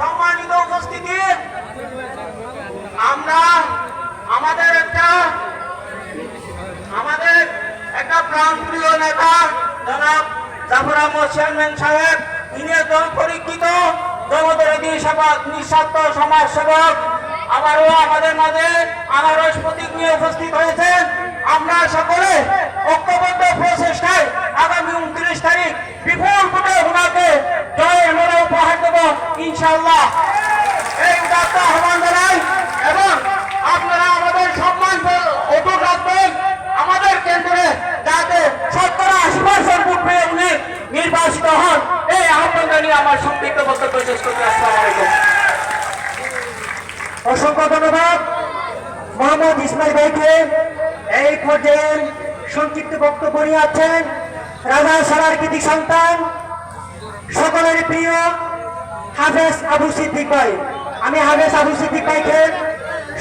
সম্মানিত উপস্থিতি। আমরা আমাদের একটা আমাদের একটা নেতা, জনাব জাফর চেয়ারম্যান সাহেব ইনি একজন পরীক্ষিত নিঃস্বার্থ সমাজ সেবক আবারও আমাদের মাঝে আনারস প্রতীক নিয়ে উপস্থিত ইনশাল্লাহ এই উদাত্ত আহ্বান জানাই এবং আপনারা আমাদের সম্মান অটুট রাখবেন আমাদের কেন্দ্রে যাতে শতকরা আশি পার্সেন্ট ভোট পেয়ে উনি নির্বাচিত হন। এই আহ্বান জানিয়ে আমার সংক্ষিপ্ত বক্তব্য শেষ করতে আসসালামু অসংখ্য ধন্যবাদ। মোহাম্মদ ইসমাইল ভাইকে এই পর্যায়ে সংক্ষিপ্ত বক্তব্য নিয়ে আছেন রাজা সারার কৃতি সন্তান সকলের প্রিয় হাফেজ আবু সিদ্দিক ভাই। আমি হাফেজ আবু সিদ্দিক ভাইকে